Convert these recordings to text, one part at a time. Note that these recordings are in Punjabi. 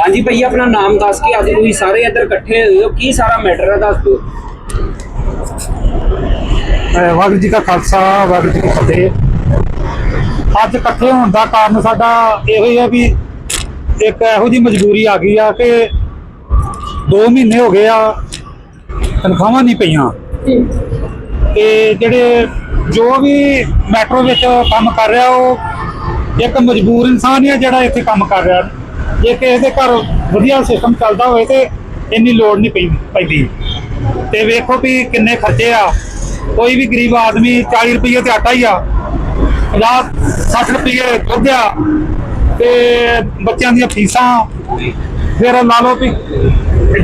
ਹਾਂਜੀ ਭਈ, ਆਪਣਾ ਨਾਮ ਦੱਸ ਕੇ ਅੱਜ ਤੁਸੀਂ ਸਾਰੇ ਇੱਧਰ ਇਕੱਠੇ ਹੋਏ ਹੋ। ਕੀ ਸਾਰਾ ਮੈਟਰ ਹੈ ਦੱਸ ਦਿਓ। ਅਹ ਵਾਹਿਗੁਰੂ ਜੀ ਕਾ ਖਾਲਸਾ, ਵਾਹਿਗੁਰੂ ਜੀ ਕੀ ਫਤਿਹ। ਅੱਜ ਇਕੱਠੇ ਹੋਣ ਦਾ ਕਾਰਨ ਸਾਡਾ ਇਹੋ ਹੀ ਹੈ ਵੀ ਇੱਕ ਇਹੋ ਜੀ ਮਜਬੂਰੀ ਆ ਗਈ ਆ ਕਿ 2 ਮਹੀਨੇ ਹੋ ਗਏ ਆ, ਤਨਖਾਹਾਂ ਨਹੀਂ ਪਈਆਂ। ਤੇ ਜਿਹੜੇ ਜੋ ਵੀ ਮੈਟਰੋ ਵਿੱਚ ਕੰਮ ਕਰ ਰਿਹਾ ਉਹ ਇੱਕ ਮਜਬੂਰ ਇਨਸਾਨ ਹੀ ਆ ਜਿਹੜਾ ਇੱਥੇ ਕੰਮ ਕਰ ਰਿਹਾ। ਜੇ ਕਿਸੇ ਦੇ ਘਰ ਵਧੀਆ ਸਿਸਟਮ ਚੱਲਦਾ ਹੋਵੇ ਤੇ ਇੰਨੀ ਲੋੜ ਨਹੀਂ ਪਈ ਪੈਂਦੀ। ਤੇ ਵੇਖੋ ਵੀ ਕਿੰਨੇ ਖਰਚੇ ਆ। ਕੋਈ ਵੀ ਗਰੀਬ ਆਦਮੀ 40 ਰੁਪਏ ਤੇ ਆਟਾ ਹੀ ਆ 50 60 ਰੁਪਏ ਦੁੱਧ ਆ, ਤੇ ਬੱਚਿਆਂ ਦੀਆਂ ਫੀਸਾਂ। ਫਿਰ ਲਾ ਲਓ ਵੀ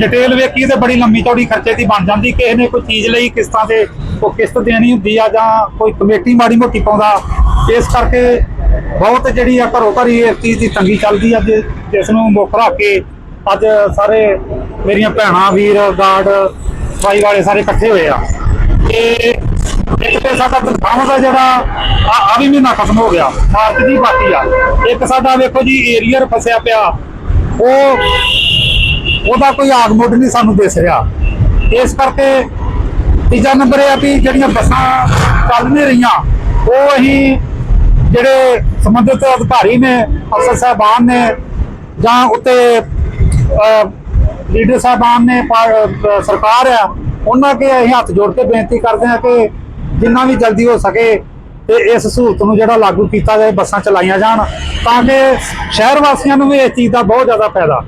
ਡਿਟੇਲ ਵੇਖੀ ਤੇ ਬੜੀ ਲੰਮੀ ਚੌੜੀ ਖਰਚੇ ਦੀ ਬਣ ਜਾਂਦੀ। ਕਿਸੇ ਨੇ ਕੋਈ ਚੀਜ਼ ਲਈ ਕਿਸ਼ਤਾਂ ਤੇ ਉਹ ਕਿਸ਼ਤ ਦੇਣੀ ਹੁੰਦੀ ਆ ਜਾਂ ਕੋਈ ਕਮੇਟੀ ਮਾੜੀ ਮੋਟੀ ਪਾਉਂਦਾ। ਇਸ ਕਰਕੇ ਬਹੁਤ ਜਿਹੜੀ ਆ ਘਰੋਂ ਘਰੀ ਇਸ ਚੀਜ਼ ਦੀ ਤੰਗੀ ਚੱਲਦੀ ਆ, ਜਿਸ ਨੂੰ ਮੁੱਖ ਰੱਖ ਕੇ ਅੱਜ ਸਾਰੇ ਮੇਰੀਆਂ ਭੈਣਾਂ, ਵੀਰ ਗਾਰਡ ਭਾਈ ਵਾਲੇ ਸਾਰੇ ਇਕੱਠੇ ਹੋਏ ਆ। ਤੇ ਇੱਕ ਤੇ ਸਾਡਾ ਤਨਖਾਹਾਂ ਦਾ ਜਿਹੜਾ ਆ ਵੀ ਮਹੀਨਾ ਖਤਮ ਹੋ ਗਿਆ ਮਾਰਚ ਦੀ ਬਾਕੀ ਆ। ਇੱਕ ਸਾਡਾ ਵੇਖੋ ਜੀ, ਏਰੀਅਰ ਫਸਿਆ ਪਿਆ। ਉਹ, ਉਹਦਾ ਕੋਈ ਆਗਮੁੱਡ ਨਹੀਂ ਸਾਨੂੰ ਦਿਸ ਰਿਹਾ। ਇਸ ਕਰਕੇ ਤੀਜਾ ਨੰਬਰ ਇਹ ਆ ਵੀ ਜਿਹੜੀਆਂ ਬੱਸਾਂ ਚੱਲ ਨਹੀਂ ਰਹੀਆਂ, ਉਹ ਅਸੀਂ ਜਿਹੜੇ ਸੰਬੰਧਿਤ ਅਧਿਕਾਰੀ ਨੇ, ਅਫਸਰ ਸਾਹਿਬਾਨ ਨੇ ਜਾਂ ਉੱਤੇ ਲੀਡਰ ਸਾਹਿਬਾਨ ਨੇ ਸਰਕਾਰ ਆ, ਉਹਨਾਂ ਕੇ ਅਸੀਂ ਹੱਥ ਜੋੜ ਕੇ ਬੇਨਤੀ ਕਰਦੇ ਹਾਂ ਕਿ ਜਿੰਨਾ ਵੀ ਜਲਦੀ ਹੋ ਸਕੇ ਤੇ ਇਸ ਸਹੂਲਤ ਨੂੰ ਜਿਹੜਾ ਲਾਗੂ ਕੀਤਾ ਜਾਏ, ਬੱਸਾਂ ਚਲਾਈਆਂ ਜਾਣ ਤਾਂ ਕਿ ਸ਼ਹਿਰ ਵਾਸੀਆਂ ਨੂੰ ਵੀ ਇਸ ਚੀਜ਼ ਦਾ ਬਹੁਤ ਜ਼ਿਆਦਾ ਫਾਇਦਾ।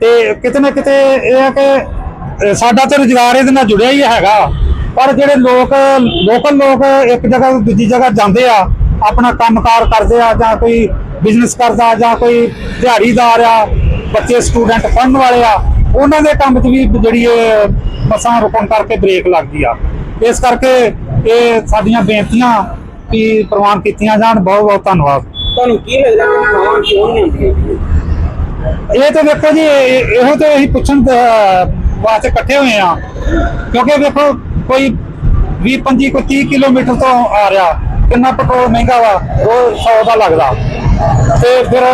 ਤੇ ਕਿਤੇ ਨਾ ਕਿਤੇ ਇਹ ਹੈ ਕਿ ਸਾਡਾ ਤੇ ਰੁਜ਼ਗਾਰ ਇਹਦੇ ਨਾਲ ਜੁੜਿਆ ਹੀ ਹੈਗਾ, ਪਰ ਜਿਹੜੇ ਲੋਕ, ਲੋਕਲ ਲੋਕ ਇੱਕ ਜਗ੍ਹਾ ਤੋਂ ਦੂਜੀ ਜਗ੍ਹਾ ਜਾਂਦੇ ਆ ਆਪਣਾ ਕੰਮਕਾਰ ਕਰਦੇ ਆ ਜਾਂ ਕੋਈ ਬਿਜ਼ਨਸ ਕਰਦਾ ਜਾਂ ਕੋਈ ਦਿਹਾੜੀਦਾਰ ਆ ਬੱਚੇ ਸਟੂਡੈਂਟ ਪੜ੍ਹਨ ਵਾਲੇ ਆ ਉਹਨਾਂ ਦੇ ਕੰਮ 'ਚ ਵੀ ਜਿਹੜੀ ਇਹ ਬੱਸਾਂ ਰੁਕਣ ਕਰਕੇ ਬ੍ਰੇਕ ਲੱਗਦੀ ਆ। ਇਸ ਕਰਕੇ ਇਹ ਸਾਡੀਆਂ ਬੇਨਤੀਆਂ ਵੀ ਪ੍ਰਵਾਨ ਕੀਤੀਆਂ ਜਾਣ। ਬਹੁਤ ਬਹੁਤ ਧੰਨਵਾਦ। ਤੁਹਾਨੂੰ ਕੀ ਲੱਗਦਾ ਕਿ ਤਨਖਾਹਾਂ ਕਿਉਂ ਨਹੀਂ ਆਉਂਦੀਆਂ ਇਹ ਤਾਂ ਵੇਖੋ ਜੀ ਇਹ- ਤੇ ਅਸੀਂ ਪੁੱਛਣ ਵਾਸਤੇ ਇਕੱਠੇ ਹੋਏ ਆ। ਕਿਉਂਕਿ ਵੇਖੋ ਕੋਈ 20 25 ਕੋਈ 30 ਕਿਲੋਮੀਟਰ ਤੋਂ ਆ ਰਿਹਾ। ਕਿੰਨਾ ਪੈਟਰੋਲ ਮਹਿੰਗਾ ਵਾ ਉਹ 100 ਦਾ ਲੱਗਦਾ। ਤੇ ਫਿਰ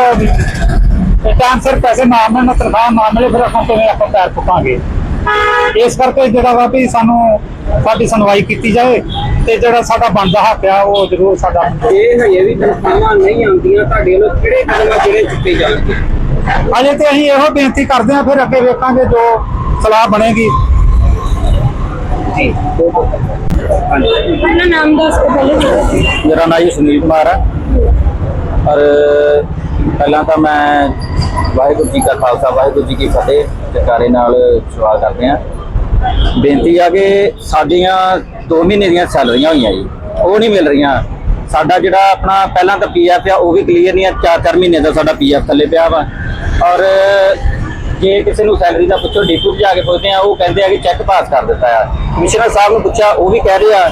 ਟਾਈਮ ਸਿਰ ਪੈਸੇ ਨਾ ਮਿਲਣ ਤਨਖਾਹ ਨਾ ਮਿਲੇ ਫਿਰ ਆਪਾਂ ਕਿਵੇਂ ਆਪਾਂ ਪੈਰ ਪੁੱਟਾਂਗੇ ਇਸ ਕਰਕੇ ਜਿਹੜਾ ਵਾ ਵੀ ਸਾਨੂੰ ਸਾਡੀ ਸੁਣਵਾਈ ਕੀਤੀ ਜਾਏ ਤੇ ਜਿਹੜਾ ਸਾਡਾ ਬਣਦਾ ਹੱਕ ਆ ਉਹ ਜ਼ਰੂਰ ਸਾਡਾ ਇਹ ਹਜੇ ਵੀ ਤਨਖਾਹਾਂ ਨਹੀਂ ਆਉਂਦੀਆਂ ਤੁਹਾਡੇ ਵੱਲੋਂ ਕਿਹੜੇ ਕਦਮ ਆ ਜਿਹੜੇ ਚੁੱਕੇ ਜਾਣਗੇ? ਅਜੇ ਤੇ ਅਸੀਂ ਇਹੋ ਬੇਨਤੀ ਕਰਦੇ ਹਾਂ ਫਿਰ ਅੱਗੇ ਵੇਖਾਂਗੇ ਜੋ ਸਲਾਹ ਬਣੇਗੀ। ਮੇਰਾ ਨਾਮ ਜੀ ਸੁਨੀਲ ਕੁਮਾਰ ਹੈ। ਔਰ ਪਹਿਲਾਂ ਤਾਂ ਮੈਂ ਵਾਹਿਗੁਰੂ ਜੀ ਕਾ ਖਾਲਸਾ ਵਾਹਿਗੁਰੂ ਜੀ ਕੀ ਫਤਿਹ। ਜਕਾਰੇ ਨਾਲ ਸਵਾਗਤ ਕਰਦੇ ਹਾਂ। ਬੇਨਤੀ ਆ ਕਿ ਸਾਡੀਆਂ 2 ਮਹੀਨੇ ਦੀਆਂ ਸੈਲਰੀਆਂ ਹੋਈਆਂ ਜੀ। ਉਹ ਨਹੀਂ ਮਿਲ ਰਹੀਆਂ। ਸਾਡਾ ਜਿਹੜਾ ਆਪਣਾ ਪਹਿਲਾਂ ਤਾਂ ਪੀਐਫ ਆ ਉਹ ਵੀ ਕਲੀਅਰ ਨਹੀਂ ਆ। 4-4 ਮਹੀਨੇ ਦਾ ਸਾਡਾ ਪੀਐਫ ਥੱਲੇ ਪਿਆ ਵਾ। ਔਰ ਜੇ ਕਿਸੇ ਨੂੰ ਸੈਲਰੀ ਦਾ ਪੁੱਛੋ, ਡਿਪੂ 'ਚ ਜਾ ਕੇ ਪੁੱਛਦੇ ਆ, ਉਹ ਕਹਿੰਦੇ ਆ ਕਿ ਚੈੱਕ ਪਾਸ ਕਰ ਦਿੱਤਾ ਆ। ਕਮਿਸ਼ਨਰ ਸਾਹਿਬ ਨੂੰ ਪੁੱਛਿਆ, ਉਹ ਵੀ ਕਹਿ ਰਹੇ ਆ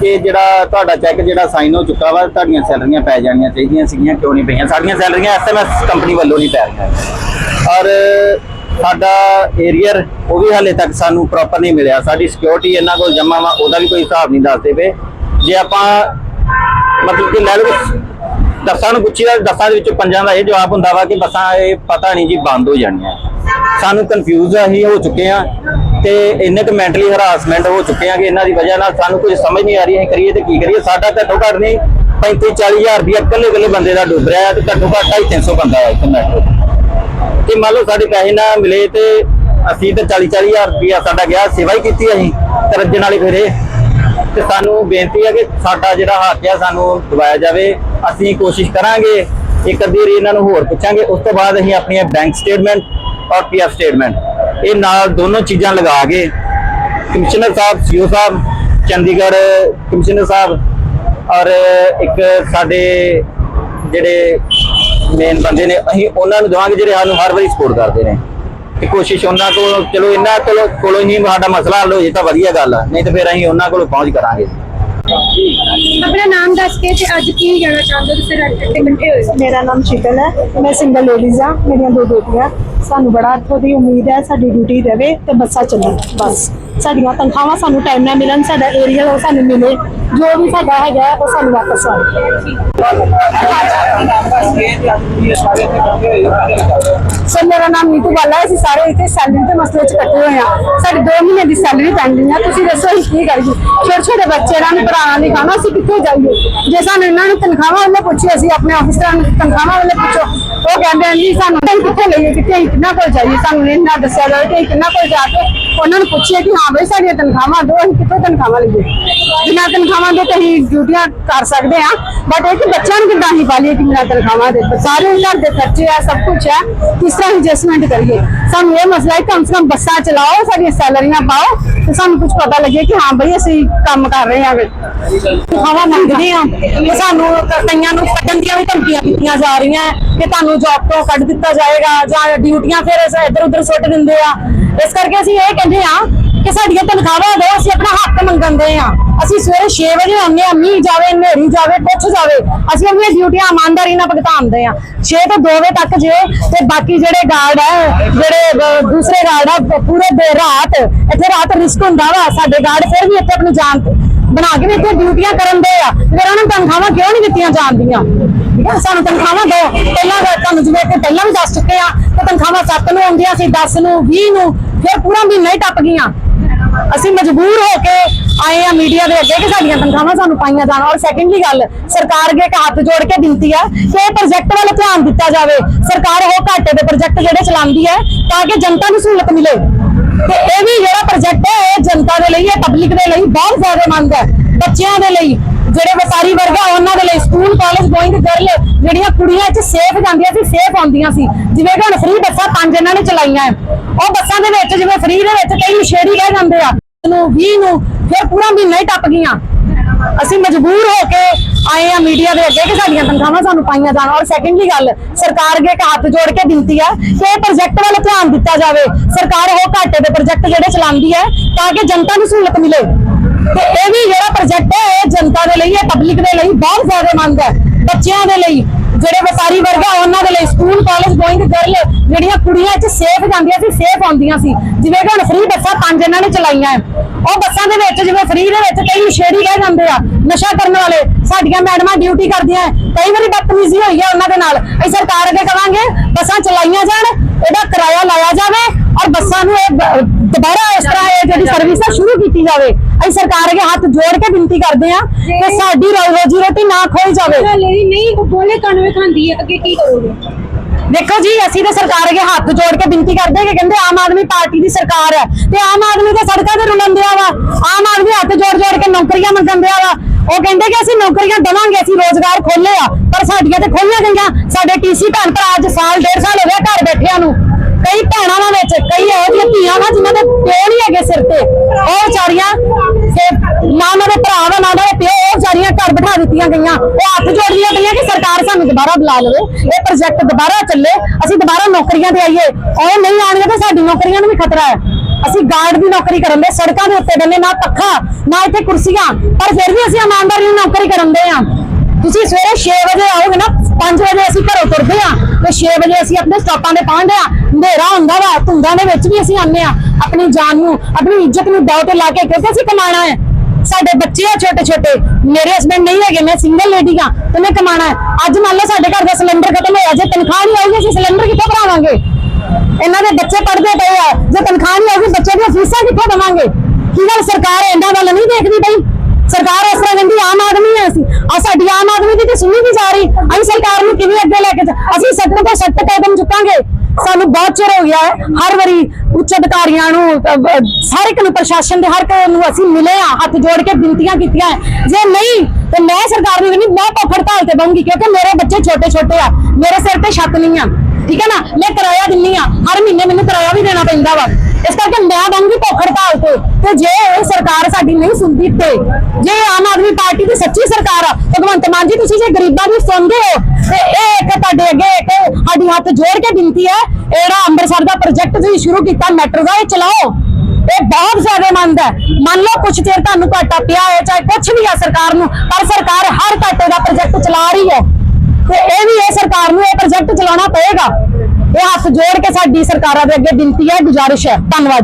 ਕਿ ਜਿਹੜਾ ਤੁਹਾਡਾ ਚੈੱਕ ਜਿਹੜਾ ਸਾਈਨ ਹੋ ਚੁੱਕਾ ਵਾ, ਤੁਹਾਡੀਆਂ ਸੈਲਰੀਆਂ ਪੈ ਜਾਣੀਆਂ ਚਾਹੀਦੀਆਂ ਸੀਗੀਆਂ, ਕਿਉਂ ਨਹੀਂ ਪਈਆਂ? ਸਾਡੀਆਂ ਸੈਲਰੀਆਂ ਐਸਐਮਐਸ ਕੰਪਨੀ ਵੱਲੋਂ ਨਹੀਂ ਪੈ ਰਹੀਆਂ। ਔਰ ਸਾਡਾ ਏਰੀਅਰ, ਉਹ ਵੀ ਹਾਲੇ ਤੱਕ ਸਾਨੂੰ ਪ੍ਰੋਪਰ ਨਹੀਂ ਮਿਲਿਆ। ਸਾਡੀ ਸਿਕਿਉਰਿਟੀ ਇਹਨਾਂ ਕੋਲ ਜਮਾ ਵਾ, ਉਹਦਾ ਵੀ ਕੋਈ ਹਿਸਾਬ ਨਹੀਂ ਦੱਸਦੇ ਪਏ। ਜੇ ਆਪਾਂ ਮਤਲਬ ਕਿ ਲੈ ਲਓ ਦਸਾਂ ਨੂੰ ਪੁੱਛੀਦਾ ਦਸਾਂ ਦੇ ਵਿੱਚੋਂ ਪੰਜਾਂ ਦਾ ਇਹ ਜਵਾਬ ਹੁੰਦਾ ਵਾ ਕਿ ਬੱਸਾਂ ਇਹ ਪਤਾ ਨਹੀਂ ਜੀ ਬੰਦ ਹੋ ਜਾਣੀਆਂ। ਸਾਨੂੰ ਕਨਫਿਊਜ਼ ਅਸੀਂ ਹੋ ਚੁੱਕੇ ਆ ਤੇ ਇੰਨੇ ਕੁ ਮੈਂਟਲੀ ਹਰਾਸਮੈਂਟ ਹੋ ਚੁੱਕੇ ਆ ਕਿ ਇਹਨਾਂ ਦੀ ਵਜ੍ਹਾ ਨਾਲ ਸਾਨੂੰ ਕੁਝ ਸਮਝ ਨਹੀਂ ਆ ਰਹੀ, ਅਸੀਂ ਕਰੀਏ ਤੇ ਕੀ ਕਰੀਏ? ਸਾਡਾ ਘੱਟੋ ਘੱਟ ਨਹੀਂ 35 40000 ਰੁਪਇਆ ਇਕੱਲੇ ਇਕੱਲੇ ਬੰਦੇ ਦਾ ਡੁੱਬ ਰਿਹਾ ਤੇ ਘੱਟੋ ਘੱਟ 250 ਬੰਦਾ ਹੈ ਇੱਥੇ ਮੈਟਰੋ ਤੇ। ਮੰਨ ਲਓ ਸਾਡੇ ਪੈਸੇ ਨਾ ਮਿਲੇ ਤੇ ਅਸੀਂ ਤੇ 40 40000 ਰੁਪਇਆ ਸਾਡਾ ਗਿਆ, ਸੇਵਾ ਹੀ ਕੀਤੀ ਅਸੀਂ ਤੇ ਰੱਜਣ ਵਾਲੇ ਫਿਰੇ ਤੇ ਸਾਨੂੰ ਬੇਨਤੀ ਹੈ ਕਿ ਸਾਡਾ ਜਿਹੜਾ ਹੱਕ ਆ ਸਾਨੂੰ ਦਵਾਇਆ ਜਾਵੇ, ਅਸੀਂ ਕੋਸ਼ਿਸ਼ ਕਰਾਂਗੇ, ਇੱਕ ਅੱਧੀ ਵਾਰੀ ਇਹਨਾਂ ਨੂੰ ਹੋਰ ਪੁੱਛਾਂਗੇ, ਉਸ ਤੋਂ ਬਾਅਦ ਅਸੀਂ ਆਪਣੀਆਂ ਬੈਂਕ ਸਟੇਟਮੈਂਟ ਔਰ ਪੀਐਫ ਸਟੇਟਮੈਂਟ ਇਹ ਨਾਲ ਦੋਨੋਂ ਚੀਜ਼ਾਂ ਲਗਾ ਕੇ ਕਮਿਸ਼ਨਰ ਸਾਹਿਬ ਸੀਓ ਸਾਹਿਬ, ਚੰਡੀਗੜ੍ਹ ਕਮਿਸ਼ਨਰ ਸਾਹਿਬ ਔਰ ਇੱਕ ਸਾਡੇ ਜਿਹੜੇ ਮੇਨ ਬੰਦੇ ਨੇ, ਅਸੀਂ ਉਹਨਾਂ ਨੂੰ ਦੇਵਾਂਗੇ ਜਿਹੜੇ ਸਾਨੂੰ ਹਰ ਵਾਰੀ ਸਪੋਰਟ ਕਰਦੇ ਨੇ। ਤੇ ਕੋਸ਼ਿਸ਼ ਉਹਨਾਂ ਕੋਲ, ਚਲੋ ਇਹਨਾਂ ਕੋਲ, ਕੋਲੋਂ ਹੀ ਸਾਡਾ ਮਸਲਾ ਹੱਲ ਹੋ ਜੇ ਤਾਂ ਵਧੀਆ ਗੱਲ ਆ, ਨਹੀਂ ਤਾਂ ਫਿਰ ਅਸੀਂ ਉਹਨਾਂ ਕੋਲ ਪਹੁੰਚ ਕਰਾਂਗੇ। अपना नाम दस के ते अज की जाना चाहते हो तुम रैंट ते बैठे हो ਮੇਰਾ ਨਾਮ ਸ਼ੀਤਲ ਹੈ ਮੈਂ ਸਿੰਗਲ ਲੇਡੀਜ਼ ਆ ਮੇਰੀਆਂ ਦੋ ਬੇਟੀਆਂ ਸਾਨੂੰ ਬੜਾ ਇੱਥੋਂ ਦੀ ਉਮੀਦ ਹੈ ਸਾਡੀ ਡਿਊਟੀ ਰਵੇ ਤੇ ਬੱਸਾਂ ਚੱਲਣ ਬਸ ਸਾਡੀਆਂ ਤਨਖਾਹਾਂ ਸਾਨੂੰ ਟਾਈਮ ਨਾਲ ਮਿਲਣ ਸਾਡਾ ਏਰੀਆ ਉਹ ਸਾਨੂੰ ਮਿਲੇ ਜੋ ਵੀ ਸਾਡਾ ਹੈਗਾ ਉਹ ਸਾਨੂੰ ਵਾਪਸ ਆਵੇ ਸਰ ਮੇਰਾ ਨਾਮ ਨੀਤੂ ਬਾਲਾ ਹੈ ਅਸੀਂ ਸਾਰੇ ਇੱਥੇ ਸੈਲਰੀ ਦੇ ਮਸਲੇ 'ਚ ਇਕੱਠੇ ਹੋਏ ਆ ਸਾਡੀ 2 ਮਹੀਨੇ ਦੀ ਸੈਲਰੀ ਪੈਂਡਿੰਗ ਹੈ ਤੁਸੀਂ ਦੱਸੋ ਅਸੀਂ ਕੀ ਕਰੀਏ ਛੋਟੇ ਛੋਟੇ ਬੱਚੇ ਇਹਨਾਂ ਨੂੰ ਪੜਾਉਣਾ ਲਿਖਾਉਣਾ ਅਸੀਂ ਕਿੱਥੇ ਜਾਈਏ? ਜੇ ਸਾਨੂੰ ਇਹਨਾਂ ਨੂੰ ਤਨਖਾਹਾਂ ਵੱਲੋਂ ਪੁੱਛੀ, ਅਸੀਂ ਆਪਣੇ ਆਫਿਸਰਾਂ ਨੂੰ ਤਨਖਾਹਾਂ ਵੱਲੋਂ ਪੁੱਛੋ। ਉਹ ਕਹਿੰਦੇ ਆ ਜੀ, ਸਾਨੂੰ ਕਿੱਥੇ ਲਈਏ, ਕਿੱਥੇ ਅਸੀਂ ਕਿੰਨਾ ਕੋਲ ਜਾਈਏ? ਸਾਨੂੰ ਇਹ ਦੱਸਿਆ ਜਾਵੇ ਕਿ ਅਸੀਂ ਕਿੰਨਾ ਕੋਲ ਜਾ ਕੇ ਉਹਨਾਂ ਨੂੰ ਪੁੱਛੀਏ ਕਿ ਹਾਂ ਬਈ ਸਾਡੀਆਂ ਤਨਖਾਹਾਂ ਦਿਓ ਅਸੀਂ ਕਿੱਥੋਂ ਤਨਖਾਹਾਂ ਲਈਏ? ਬਿਨਾਂ ਤਨਖਾਹਾਂ ਦੇ ਤਾਂ ਅਸੀਂ ਡਿਊਟੀਆਂ ਕਰ ਸਕਦੇ ਆ ਬਟ ਇਹ ਕਿ ਬੱਚਿਆਂ ਨੂੰ ਕਿੱਦਾਂ ਹੀ ਪਾਲੀਏ ਕਿ ਬਿਨਾਂ ਤਨਖਾਹਾਂ ਦੇ? ਸਾਰੇ ਘਰ ਦੇ ਖਰਚੇ ਆ, ਸਭ ਕੁਝ ਹੈ ਕਿਸ ਤਰ੍ਹਾਂ ਐਡਜਸਟਮੈਂਟ ਕਰੀਏ? ਸਾਨੂੰ ਇਹ ਮਸਲਾ ਹੈ ਕਮ ਸੇ ਕਮ ਬੱਸਾਂ ਚਲਾਓ, ਸਾਡੀਆਂ ਸੈਲਰੀਆਂ ਪਾਓ ਤੇ ਸਾਨੂੰ ਕੁਝ ਪਤਾ ਲੱਗੇ ਕਿ ਹਾਂ ਬਈ ਅਸੀਂ ਕੰਮ ਕਰ ਰਹੇ ਹਾਂ। ਹਵਾ ਮੰਗਦੇ ਆ ਕਿ ਸਾਨੂੰ ਕ- ਕਈਆਂ ਨੂੰ ਕੱਢਣ ਦੀਆਂ ਵੀ ਧਮਕੀਆਂ ਦਿੱਤੀਆਂ ਜਾ ਰਹੀਆਂ ਹੈ ਕਿ ਤੁਹਾਨੂੰ ਜੌਬ ਤੋਂ ਕੱਢ ਦਿੱਤਾ ਜਾਏਗਾ ਜਾਂ ਡਿਊਟੀਆਂ ਫਿਰ ਅਸੀਂ ਇੱਧਰ ਉੱਧਰ ਸੁੱਟ ਦਿੰਦੇ ਆ। ਇਸ ਕਰਕੇ ਅਸੀਂ ਇਹ ਕਹਿੰਦੇ ਆ ਕਿ ਸਾਡੀਆਂ ਤਨਖਾਹਾਂ ਦੋ, ਅਸੀਂ ਆਪਣਾ ਹੱਕ ਮੰਗਦੇ ਆ। ਅਸੀਂ ਸਵੇਰੇ 6 ਵਜੇ ਆਉਂਦੇ ਆ, ਮੀਂਹ ਜਾਵੇ, ਹਨੇਰੀ ਜਾਵੇ, ਕੁਛ ਜਾਵੇ, ਅਸੀਂ ਆਪਣੀਆਂ ਡਿਊਟੀਆਂ ਇਮਾਨਦਾਰੀ ਨਾਲ ਭੁਗਤਾਉਂਦੇ ਆ। 6 ਤੋਂ 2 ਵਜੇ ਤੱਕ ਜੇ, ਤੇ ਬਾਕੀ ਜਿਹੜੇ ਗਾਰਡ ਹੈ ਜਿਹੜੇ ਦੂਸਰੇ ਗਾਰਡ ਆ ਪੂਰੇ ਦੇ ਰਾਤ, ਇੱਥੇ ਰਾਤ ਰਿਸਕ ਹੁੰਦਾ ਵਾ, ਸਾਡੇ ਗਾਰਡ ਫਿਰ ਵੀ ਇੱਥੇ ਆਪਣੀ ਜਾਨ ਬਣਾ ਕੇ ਵੀ ਇੱਥੇ ਡਿਊਟੀਆਂ ਕਰਨ ਦੇ ਆ। ਫਿਰ ਉਹਨਾਂ ਨੂੰ ਤਨਖਾਹਾਂ ਕਿਉਂ ਨਹੀਂ ਦਿੱਤੀਆਂ ਜਾਂਦੀਆਂ ਸਾਨੂੰ ਤਨਖਾਹਾਂ ਦੋ। ਪਹਿਲਾਂ ਤੁਹਾਨੂੰ ਜਿਵੇਂ ਕਿ ਪਹਿਲਾਂ ਵੀ ਦੱਸ ਚੁੱਕੇ ਆ ਤੇ ਤਨਖਾਹਾਂ 7 ਨੂੰ ਆਉਂਦੀਆਂ ਸੀ 10 ਨੂੰ 20 ਨੂੰ। ਫਿਰ ਪੂਰਾ ਮਹੀਨਾ ਹੀ ਟੱਪ ਗਈਆਂ। ਅਸੀਂ ਮਜਬੂਰ ਹੋ ਕੇ ਆਏ ਆ ਮੀਡੀਆ ਦੇ ਅੱਗੇ ਕਿ ਸਾਡੀਆਂ ਤਨਖਾਹਾਂ ਸਾਨੂੰ ਪਾਈਆਂ ਜਾਣ। ਔਰ ਸੈਕੰਡਲੀ ਗੱਲ, ਸਰਕਾਰ ਅੱਗੇ ਇੱਕ ਹੱਥ ਜੋੜ ਕੇ ਬੇਨਤੀ ਆ ਕਿ ਇਹ ਪ੍ਰੋਜੈਕਟ ਵੱਲ ਧਿਆਨ ਦਿੱਤਾ ਜਾਵੇ। ਸਰਕਾਰ ਉਹ ਘਾਟੇ ਦੇ ਪ੍ਰੋਜੈਕਟ ਜਿਹੜੇ ਚਲਾਉਂਦੀ ਹੈ ਤਾਂ ਕਿ ਜਨਤਾ ਨੂੰ ਸਹੂਲਤ ਮਿਲੇ। ਤੇ ਇਹ ਵੀ ਜਿਹੜਾ ਪ੍ਰੋਜੈਕਟ ਹੈ, ਇਹ ਜਨਤਾ ਦੇ ਲਈ ਹੈ ਪਬਲਿਕ ਦੇ ਲਈ ਬਹੁਤ ਫਾਇਦੇਮੰਦ ਹੈ। ਬੱਚਿਆਂ ਦੇ ਲਈ ਜਿਹੜੇ ਵਪਾਰੀ ਵਰਗ ਉਹਨਾਂ ਦੇ ਲਈ ਸਕੂਲ ਕਾਲਜ ਗੋਇੰਗ ਗਰਲ ਜਿਹੜੀਆਂ ਕੁੜੀਆਂ ਇੱਥੇ ਸੇਫ ਜਾਂਦੀਆਂ ਸੀ ਸੇਫ ਆਉਂਦੀਆਂ ਸੀ। ਜਿਵੇਂ ਕਿ ਹੁਣ ਫ੍ਰੀ ਬੱਸਾਂ ਪੰਜ ਇਹਨਾਂ ਨੇ ਚਲਾਈਆਂ ਉਹ ਬੱਸਾਂ ਦੇ ਵਿੱਚ ਜਿਵੇਂ ਫ੍ਰੀ ਦੇ ਵਿੱਚ ਕਈ ਨਸ਼ੇੜੀ ਰਹਿ ਜਾਂਦੇ ਆ। ਨੂੰ 20 ਨੂੰ, ਫਿਰ ਪੂਰਾ ਮਹੀਨਾ ਹੀ ਟੱਪ ਗਈਆਂ। ਅਸੀਂ ਮਜਬੂਰ ਹੋ ਕੇ ਆਏ ਆ ਮੀਡੀਆ ਦੇ ਅੱਗੇ ਕਿ ਸਾਡੀਆਂ ਤਨਖਾਹਾਂ ਸਾਨੂੰ ਪਾਈਆਂ ਜਾਣ। ਔਰ ਸੈਕੰਡਲੀ ਗੱਲ, ਸਰਕਾਰ ਅੱਗੇ ਇੱਕ ਹੱਥ ਜੋੜ ਕੇ ਬੇਨਤੀ ਹੈ ਕਿ ਇਹ ਪ੍ਰੋਜੈਕਟ ਵੱਲ ਧਿਆਨ ਦਿੱਤਾ ਜਾਵੇ। ਸਰਕਾਰ ਉਹ ਘਾਟੇ ਦੇ ਪ੍ਰੋਜੈਕਟ ਜਿਹੜੇ ਚਲਾਉਂਦੀ ਹੈ ਤਾਂ ਕਿ ਜਨਤਾ ਨੂੰ ਸਹੂਲਤ ਮਿਲੇ। ਤੇ ਇਹ ਵੀ ਜਿਹੜਾ ਪ੍ਰੋਜੈਕਟ ਹੈ, ਇਹ ਜਨਤਾ ਦੇ ਲਈ ਹੈ ਪਬਲਿਕ ਦੇ ਲਈ ਬਹੁਤ ਫਾਇਦੇਮੰਦ ਹੈ। ਬੱਚਿਆਂ ਦੇ ਲਈ, ਜਿਹੜੇ ਵਪਾਰੀ ਵਰਗ ਉਹਨਾਂ ਦੇ ਲਈ ਸਕੂਲ ਕਾਲਜ ਗੋਇੰਗ ਗਰਲ ਜਿਹੜੀਆਂ ਕੁੜੀਆਂ ਇੱਥੇ ਸੇਫ ਜਾਂਦੀਆਂ ਸੀ ਸੇਫ ਆਉਂਦੀਆਂ ਸੀ। ਜਿਵੇਂ ਕਿ ਹੁਣ ਫ੍ਰੀ ਬੱਸਾਂ ਪੰਜ ਇਹਨਾਂ ਨੇ ਚਲਾਈਆਂ ਉਹ ਬੱਸਾਂ ਦੇ ਵਿੱਚ ਜਿਵੇਂ ਫ੍ਰੀ ਦੇ ਵਿੱਚ ਕਈ ਨਸ਼ੇੜੀ ਰਹਿ ਜਾਂਦੇ ਆ, ਨਸ਼ਾ ਕਰਨ ਵਾਲੇ, ਸਾਡੀਆਂ ਮੈਡਮਾਂ ਡਿਊਟੀ ਕਰਦੀਆਂ ਕਈ ਵਾਰੀ ਬਦਤਮੀਜ਼ੀ ਹੋਈ ਹੈ ਉਹਨਾਂ ਦੇ ਨਾਲ। ਅਸੀਂ ਸਰਕਾਰ ਅੱਗੇ ਕਵਾਂਗੇ, ਬੱਸਾਂ ਚਲਾਈਆਂ ਜਾਣ, ਇਹਦਾ ਕਿਰਾਇਆ ਲਾਇਆ ਜਾਵੇ ਔਰ ਬੱਸਾਂ ਨੂੰ ਇਹ ਦੁਬਾਰਾ ਇਸ ਤਰ੍ਹਾਂ ਇਹ ਜਿਹੜੀ ਸਰਵਿਸ ਹੈ ਸ਼ੁਰੂ ਕੀਤੀ ਜਾਵੇ। ਅਸੀਂ ਸਰਕਾਰ ਅੱਗੇ ਹੱਥ ਜੋੜ ਕੇ ਬੇਨਤੀ ਕਰਦੇ ਹਾਂ ਕਿ ਸਾਡੀ ਰੋਜੀ ਰੋਟੀ ਨਾ ਖੋਈ ਜਾਵੇ। ਲੈਣੀ ਨਹੀਂ ਉਹ ਬੋਲੇ ਕਣਵੇ ਖਾਂਦੀ ਹੈ ਅੱਗੇ ਕੀ ਕਰੋਗੇ? ਦੇਖੋ ਜੀ ਅਸੀਂ ਤਾਂ ਸਰਕਾਰ ਅੱਗੇ ਹੱਥ ਜੋੜ ਕੇ ਬੇਨਤੀ ਕਰਦੇ ਕਿ ਕਹਿੰਦੇ ਆਮ ਆਦਮੀ ਪਾਰਟੀ ਦੀ ਸਰਕਾਰ ਹੈ ਤੇ ਆਮ ਆਦਮੀ ਤਾਂ ਸੜਕਾਂ ਤੇ ਰੁਲਣ ਦਿਆ ਵਾ। ਆਮ ਆਦਮੀ ਹੱਥ ਜੋੜ ਜੋੜ ਕੇ ਨੌਕਰੀਆਂ ਮੰਗਣ ਦਿਆ ਵਾ। ਉਹ ਕਹਿੰਦੇ ਕਿ ਅਸੀਂ ਨੌਕਰੀਆਂ ਦੇਵਾਂਗੇ ਅਸੀਂ ਰੋਜ਼ਗਾਰ ਖੋਲੇ ਆ ਪਰ ਸਾਡੀਆਂ ਤੇ ਖੋਲੀਆਂ ਗਈਆਂ। ਸਾਡੇ ਟੀਸੀ ਭੈਣ ਭਰਾ ਅੱਜ ਸਾਲ ਡੇਢ ਸਾਲ ਹੋ ਗਿਆ ਘਰ ਬੈਠਿਆਂ ਨੂੰ। ਕਈ ਭੈਣਾਂ ਵਾ ਵਿੱਚ, ਕਈ ਇਹੋ ਜਿਹੀਆਂ ਧੀਆਂ ਵਾ ਜਿਨ੍ਹਾਂ ਦੇ ਪਿਓ ਨਹੀਂ ਹੈਗੇ ਸਿਰ ਤੇ। ਉਹ ਵਿਚਾਰੀਆਂ ਤੇ ਨਾ ਉਹਨਾਂ ਦੇ ਭਰਾ ਵਾ ਨਾ ਉਹਨਾਂ ਦੇ ਪਿਓ, ਉਹ ਵਿਚਾਰੀਆਂ ਘਰ ਬਿਠਾ ਦਿੱਤੀਆਂ ਗਈਆਂ। ਉਹ ਹੱਥ ਜੋੜਦੀਆਂ ਗਈਆਂ ਕਿ ਸਰਕਾਰ ਸਾਨੂੰ ਦੁਬਾਰਾ ਬੁਲਾ ਲਵੇ। ਇਹ ਪ੍ਰੋਜੈਕਟ ਦੁਬਾਰਾ ਚੱਲੇ। ਅਸੀਂ ਦੁਬਾਰਾ ਨੌਕਰੀਆਂ ਤੇ ਆਈਏ। ਉਹ ਨਹੀਂ ਆਣਗੇ ਤਾਂ ਸਾਡੀ ਨੌਕਰੀਆਂ ਨੂੰ ਵੀ ਖਤਰਾ ਹੈ। ਅਸੀਂ ਗਾਰਡ ਦੀ ਨੌਕਰੀ ਕਰਨ ਦੇ, ਸੜਕਾਂ ਦੇ ਉੱਤੇ ਬੰਨੇ, ਨਾ ਪੱਖਾ, ਨਾ ਇੱਥੇ ਕੁਰਸੀਆਂ। ਪਰ ਫਿਰ ਵੀ ਅਸੀਂ ਇਮਾਨਦਾਰੀ ਨਾਲ ਨੌਕਰੀ ਕਰਨ ਦੇ ਆ ਤੁਸੀਂ ਸਵੇਰੇ 6 ਵਜੇ ਆਓਗੇ ਨਾ 5 ਵਜੇ ਅਸੀਂ ਘਰੋਂ ਤੁਰਦੇ ਆ ਤੇ 6 ਵਜੇ ਅਸੀਂ ਆਪਣੇ ਸਟਾਪਾਂ ਤੇ ਪਹੁੰਚਦੇ ਆ ਹਨੇਰਾ ਹੁੰਦਾ ਵਾ, ਧੁੰਦਾਂ ਦੇ ਵਿੱਚ ਵੀ ਅਸੀਂ ਆਉਂਦੇ ਆ ਆਪਣੀ ਜਾਨ ਨੂੰ, ਆਪਣੀ ਇੱਜ਼ਤ ਨੂੰ ਦਾਅ ਤੇ ਲਾ ਕੇ ਕਿਉਂਕਿ ਅਸੀਂ ਕਮਾਣਾ ਹੈ। ਸਾਡੇ ਬੱਚੇ ਆ ਛੋਟੇ ਛੋਟੇ ਮੇਰੇ ਹਸਬੰਡ ਨਹੀਂ ਹੈਗੇ, ਮੈਂ ਸਿੰਗਲ ਲੇਡੀ ਆ ਤੇ ਮੈਂ ਕਮਾਣਾ ਹੈ। ਅੱਜ ਮੰਨ ਲਓ ਸਾਡੇ ਘਰ ਦਾ ਸਿਲੰਡਰ ਖਤਮ ਹੋਇਆ, ਜੇ ਤਨਖਾਹ ਨਹੀਂ ਆਊਗੀ, ਅਸੀਂ ਸਿਲੰਡਰ ਕਿੱਥੋਂ ਭਰਾਵਾਂਗੇ? ਇਹਨਾਂ ਦੇ ਬੱਚੇ ਪੜ੍ਹਦੇ ਪਏ ਆ, ਜੇ ਤਨਖਾਹ ਨਹੀਂ ਆਊਗੀ, ਬੱਚੇ ਦੀਆਂ ਫੀਸਾਂ ਕਿੱਥੋਂ ਦੇਵਾਂਗੇ? ਕੀ ਗੱਲ ਸਰਕਾਰ ਇਹਨਾਂ ਵੱਲ ਨਹੀਂ ਦੇਖਦੀ ਪਈ? ਸਰਕਾਰ ਇਸ ਤਰ੍ਹਾਂ ਕਹਿੰਦੀ, ਆਮ ਆਦਮੀ ਹੈ ਅਸੀਂ ਆ ਸਾਡੀ ਆਮ ਸੁਣੀ ਨਹੀਂ ਜਾ ਰਹੀ। ਅਸੀਂ ਸਰਕਾਰ ਨੂੰ ਕਿਵੇਂ ਅੱਗੇ ਲੈ ਕੇ ਅਸੀਂ ਸਖਤ ਤੋਂ ਸਖਤ ਕਦਮ ਚੁੱਕਾਂਗੇ। ਸਾਨੂੰ ਬਹੁਤ ਚਿਰ ਹੋ ਗਿਆ ਹੈ। ਹਰ ਵਾਰੀ ਉੱਚ ਅਧਿਕਾਰੀਆਂ ਨੂੰ ਅ, ਅ, ਪ੍ਰਸ਼ਾਸਨ ਦੇ ਹਰ ਇੱਕ ਨੂੰ ਅਸੀਂ ਮਿਲੇ ਆ ਹੱਥ ਜੋੜ ਕੇ ਬੇਨਤੀਆਂ ਕੀਤੀਆਂ ਜੇ ਨਹੀਂ ਤੇ ਮੈਂ ਸਰਕਾਰ ਨੂੰ ਕਹਿੰਦੀ ਮੈਂ ਭੁੱਖ ਹੜਤਾਲ ਤੇ ਬਹੂੰਗੀ ਕਿਉਂਕਿ ਮੇਰੇ ਬੱਚੇ ਛੋਟੇ ਛੋਟੇ ਆ। ਮੇਰੇ ਸਿਰ ਤੇ ਛੱਤ ਨਹੀਂ ਆ। ਠੀਕ ਹੈ ਨਾ? ਮੈਂ ਕਿਰਾਇਆ ਦਿੰਨੀ ਆ। ਹਰ ਮਹੀਨੇ ਮੈਨੂੰ ਕਿਰਾਇਆ ਵੀ ਦੇਣਾ ਪੈਂਦਾ ਵਾ। ਇਸ ਕਰਕੇ ਮੈਂ ਬਹੂੰਗੀ ਭੁੱਖ ਹੜਤਾਲ ਤੇ। ਤੇ ਜੇ ਇਹ ਸਰਕਾਰ ਸਾਡੀ ਨਹੀਂ ਸੁਣਦੀ ਤੇ, ਜੇ ਆਮ ਆਦਮੀ ਪਾਰਟੀ ਦੀ ਸੱਚੀ ਸਰਕਾਰ ਆ, ਭਗਵੰਤ ਮਾਨ ਜੀ, ਤੁਸੀਂ ਜੇ ਗਰੀਬਾਂ ਦੀ ਸੁਣਦੇ ਹੋ, ਤੇ ਇਹ ਇੱਕ ਤੁਹਾਡੇ ਅੱਗੇ ਇੱਕ ਸਾਡੀ ਹੱਥ ਜੋੜ ਕੇ ਬੇਨਤੀ ਹੈ, ਇਹ ਅੰਮ੍ਰਿਤਸਰ ਦਾ ਪ੍ਰੋਜੈਕਟ ਤੁਸੀਂ ਸ਼ੁਰੂ ਕੀਤਾ, ਮੈਟਰੋ ਦਾ, ਇਹ ਚਲਾਓ। ਇਹ ਬਹੁਤ ਫਾਇਦੇਮੰਦ ਹੈ। ਮੰਨ ਲਓ ਕੁਝ ਚਿਰ ਤੁਹਾਨੂੰ ਘਾਟਾ ਪਿਆ ਹੈ ਚਾਹੇ ਕੁਝ ਵੀ ਆ ਸਰਕਾਰ ਨੂੰ, ਪਰ ਸਰਕਾਰ ਹਰ ਘਾਟੇ ਦਾ ਪ੍ਰੋਜੈਕਟ ਚਲਾ ਰਹੀ ਹੈ। ਤੇ ਇਹ ਵੀ ਇਹ ਸਰਕਾਰ ਨੂੰ ਇਹ ਪ੍ਰੋਜੈਕਟ ਚਲਾਉਣਾ ਪਏਗਾ। ਇਹ ਹੱਥ ਜੋੜ ਕੇ ਸਾਡੀ ਸਰਕਾਰਾਂ ਦੇ ਅੱਗੇ ਬੇਨਤੀ ਹੈ ਗੁਜ਼ਾਰਿਸ਼ ਹੈ। ਧੰਨਵਾਦ ਜੀ।